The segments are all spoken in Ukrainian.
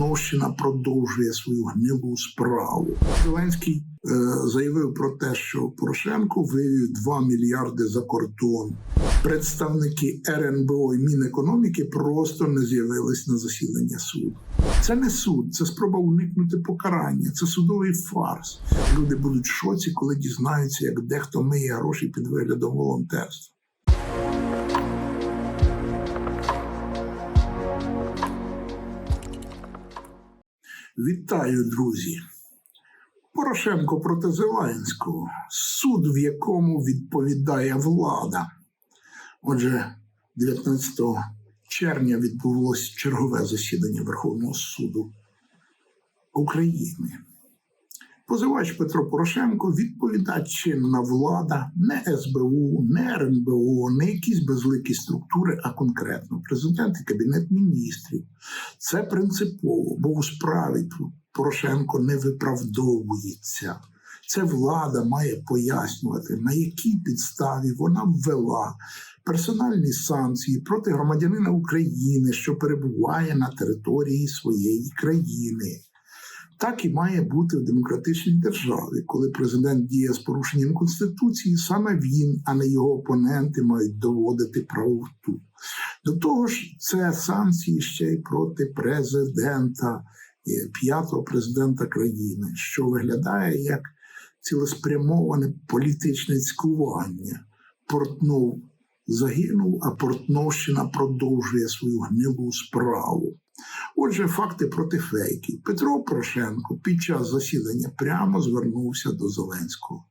Портновщина продовжує свою гнилу справу. Зеленський е, заявив про те, що Порошенко вивів 2 мільярди за кордон. Представники РНБО і Мінекономіки просто не з'явились на засідання суду. Це не суд, це спроба уникнути покарання, це судовий фарс. Люди будуть в шоці, коли дізнаються, як дехто миє гроші під виглядом волонтерства. Вітаю, друзі! Порошенко проти Зеленського. Суд, в якому відповідає влада. Отже, 19 червня відбулося чергове засідання Верховного суду України. Позивач Петро Порошенко відповідає чинна влада, не СБУ, не РНБО, не якісь безликі структури, а конкретно президент і кабінет міністрів. Це принципово, бо у справі Порошенко не виправдовується. Це влада має пояснювати, на якій підставі вона ввела персональні санкції проти громадянина України, що перебуває на території своєї країни. Так і має бути в демократичній державі, коли президент діє з порушенням конституції, саме він, а не його опоненти, мають доводити правоту. До того ж, це санкції ще й проти президента, п'ятого президента країни, що виглядає як цілеспрямоване політичне цькування. Портнов загинув, а Портновщина продовжує свою гнилу справу. Отже, факти проти фейків. Петро Порошенко під час засідання прямо звернувся до Зеленського.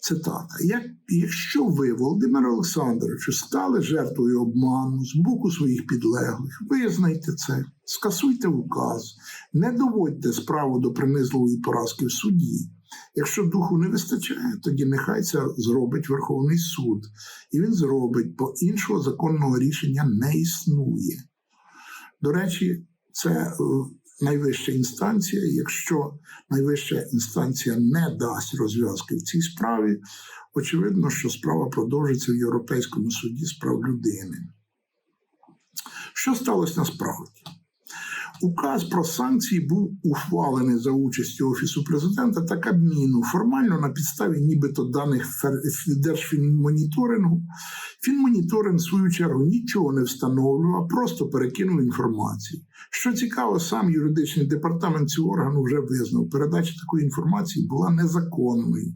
Цитата: Як, якщо ви, Володимир Олександровичу, стали жертвою обману з боку своїх підлеглих, визнайте це, скасуйте указ, не доводьте справу до принизливої поразки в суді. Якщо духу не вистачає, тоді нехай це зробить Верховний суд, і він зробить, бо іншого законного рішення не існує. До речі, це е, найвища інстанція. Якщо найвища інстанція не дасть розв'язки в цій справі, очевидно, що справа продовжиться в Європейському суді з прав людини. Що сталося насправді? Указ про санкції був ухвалений за участю Офісу президента та Кабміну формально на підставі нібито даних Держфінмоніторингу. Фінмоніторинг, в свою чергу, нічого не встановлював, а просто перекинув інформацію. Що цікаво, сам юридичний департамент цього органу вже визнав, передача такої інформації була незаконною.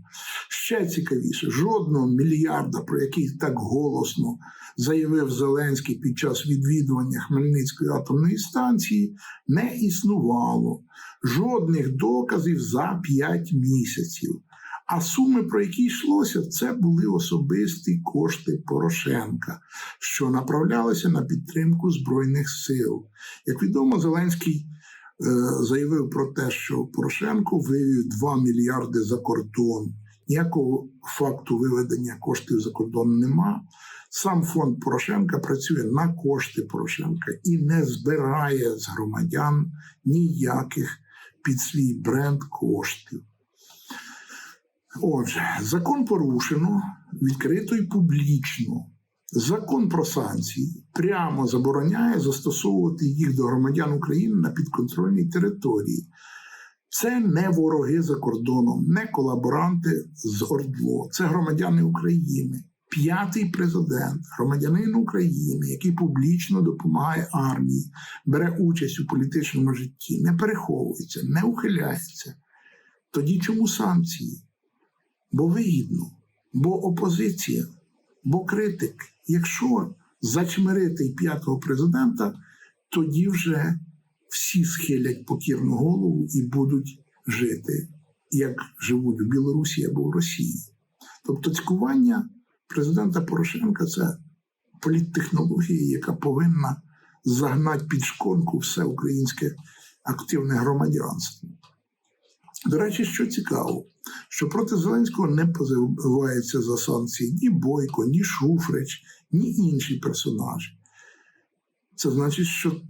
Ще цікавіше, жодного мільярда, про який так голосно заявив Зеленський під час відвідування Хмельницької атомної станції, не існувало жодних доказів за 5 місяців. А суми, про які йшлося, це були особисті кошти Порошенка, що направлялися на підтримку Збройних сил. Як відомо, Зеленський е, заявив про те, що Порошенко вивів 2 мільярди за кордон. Ніякого факту виведення коштів за кордон нема. Сам фонд Порошенка працює на кошти Порошенка і не збирає з громадян ніяких під свій бренд коштів. Отже, закон порушено відкрито і публічно. Закон про санкції прямо забороняє застосовувати їх до громадян України на підконтрольній території. Це не вороги за кордоном, не колаборанти з Ордло, це громадяни України. П'ятий президент, громадянин України, який публічно допомагає армії, бере участь у політичному житті, не переховується, не ухиляється. Тоді чому санкції? Бо вигідно, бо опозиція, бо критик. Якщо зачмирити п'ятого президента, тоді вже всі схилять покірну голову і будуть жити, як живуть в Білорусі або в Росії. Тобто цькування президента Порошенка це політтехнологія, яка повинна загнати під шконку все українське активне громадянство. До речі, що цікаво, що проти Зеленського не позивається за санкції ні Бойко, ні Шуфрич, ні інші персонажі. Це значить, що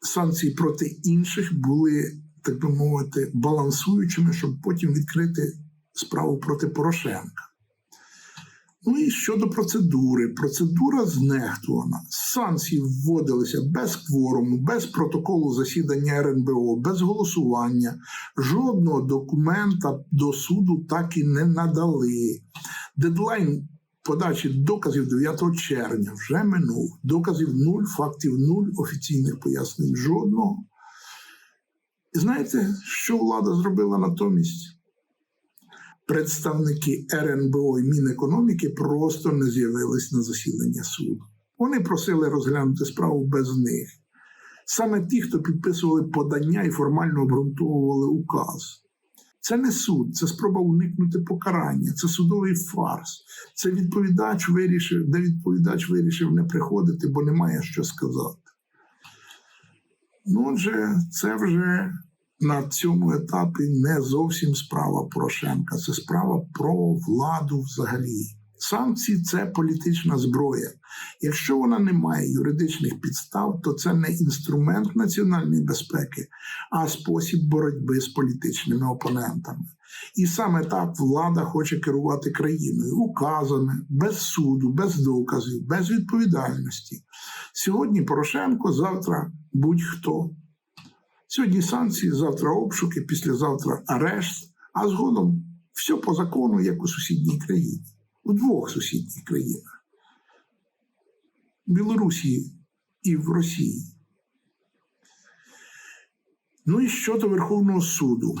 санкції проти інших були, так би мовити, балансуючими, щоб потім відкрити справу проти Порошенка. Ну і щодо процедури, процедура знехтувана. Санкції вводилися без кворуму, без протоколу засідання РНБО, без голосування. Жодного документа до суду так і не надали. Дедлайн подачі доказів 9 червня вже минув. Доказів нуль, фактів нуль, офіційних пояснень жодного. І знаєте, що влада зробила натомість? Представники РНБО і Мінекономіки просто не з'явились на засідання суду. Вони просили розглянути справу без них. Саме ті, хто підписували подання і формально обґрунтовували указ. Це не суд, це спроба уникнути покарання, це судовий фарс. Це відповідач вирішив, де відповідач вирішив не приходити, бо немає що сказати. Ну, отже, це вже на цьому етапі не зовсім справа Порошенка, це справа про владу взагалі. Санкції це політична зброя. Якщо вона не має юридичних підстав, то це не інструмент національної безпеки, а спосіб боротьби з політичними опонентами. І саме так влада хоче керувати країною указами, без суду, без доказів, без відповідальності. Сьогодні Порошенко, завтра будь-хто. Сьогодні санкції, завтра обшуки, післязавтра арешт, а згодом все по закону, як у сусідній країні, у двох сусідніх країнах в Білорусі і в Росії. Ну і щодо Верховного суду.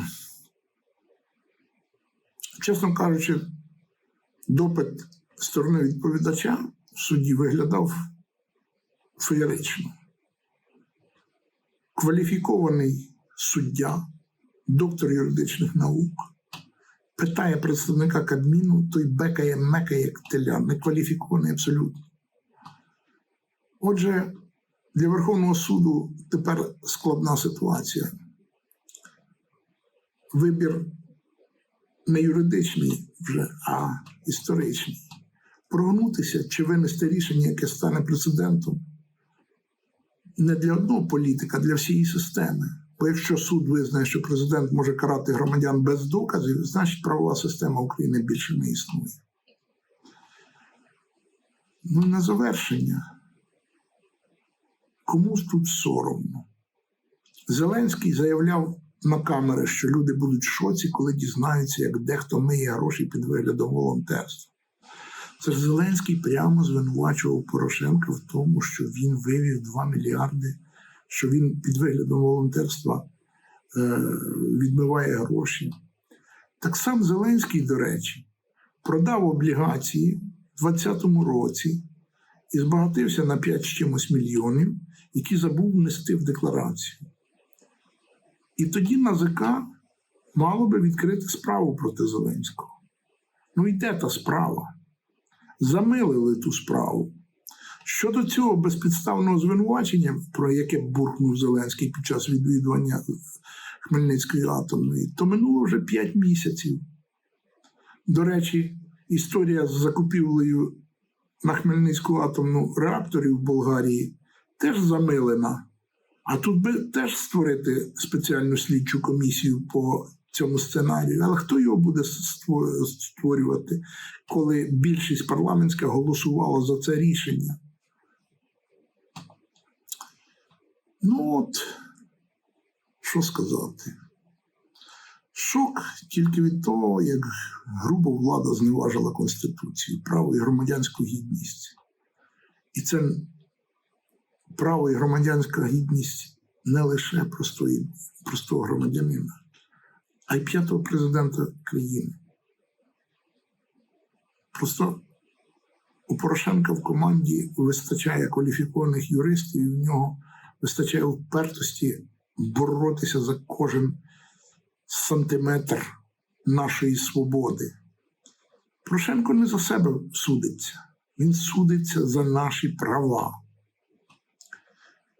Чесно кажучи, допит сторони відповідача в суді виглядав феєрично кваліфікований суддя, доктор юридичних наук, питає представника Кабміну, той бекає, мекає, як теля, некваліфікований абсолютно. Отже, для Верховного суду тепер складна ситуація. Вибір не юридичний вже, а історичний. Прогнутися чи винести рішення, яке стане прецедентом не для одного політика, а для всієї системи. Бо якщо суд визнає, що президент може карати громадян без доказів, значить правова система України більше не існує. Ну на завершення. Комусь тут соромно. Зеленський заявляв на камери, що люди будуть в шоці, коли дізнаються, як дехто миє гроші під виглядом волонтерства. Це Зеленський прямо звинувачував Порошенка в тому, що він вивів 2 мільярди, що він під виглядом волонтерства е, відмиває гроші. Так сам Зеленський, до речі, продав облігації в 2020 році і збагатився на 5 з чимось мільйонів, які забув внести в декларацію. І тоді НАЗК мало би відкрити справу проти Зеленського. Ну і де та справа? Замилили ту справу. Щодо цього безпідставного звинувачення, про яке буркнув Зеленський під час відвідування Хмельницької атомної, то минуло вже 5 місяців. До речі, історія з закупівлею на Хмельницьку атомну реакторів в Болгарії теж замилена. А тут би теж створити спеціальну слідчу комісію по цьому сценарію. Але хто його буде створювати, коли більшість парламентська голосувала за це рішення? Ну от, що сказати? Шок тільки від того, як грубо влада зневажила Конституцію, право і громадянську гідність. І це право і громадянська гідність не лише простої, простого громадянина, а й п'ятого президента країни. Просто у Порошенка в команді вистачає кваліфікованих юристів, і в нього вистачає впертості боротися за кожен сантиметр нашої свободи. Порошенко не за себе судиться, він судиться за наші права.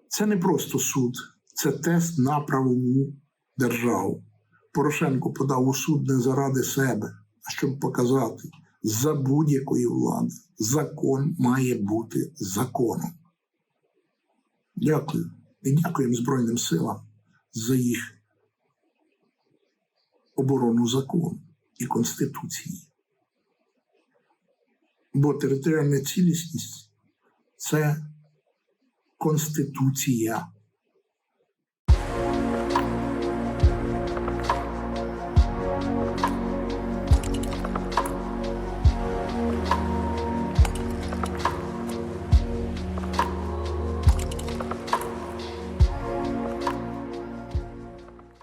Це не просто суд, це тест на правову державу. Порошенко подав у суд не заради себе, а щоб показати, за будь-якої влади закон має бути законом. Дякую. І дякуємо Збройним силам за їх оборону закону і Конституції. Бо територіальна цілісність це конституція.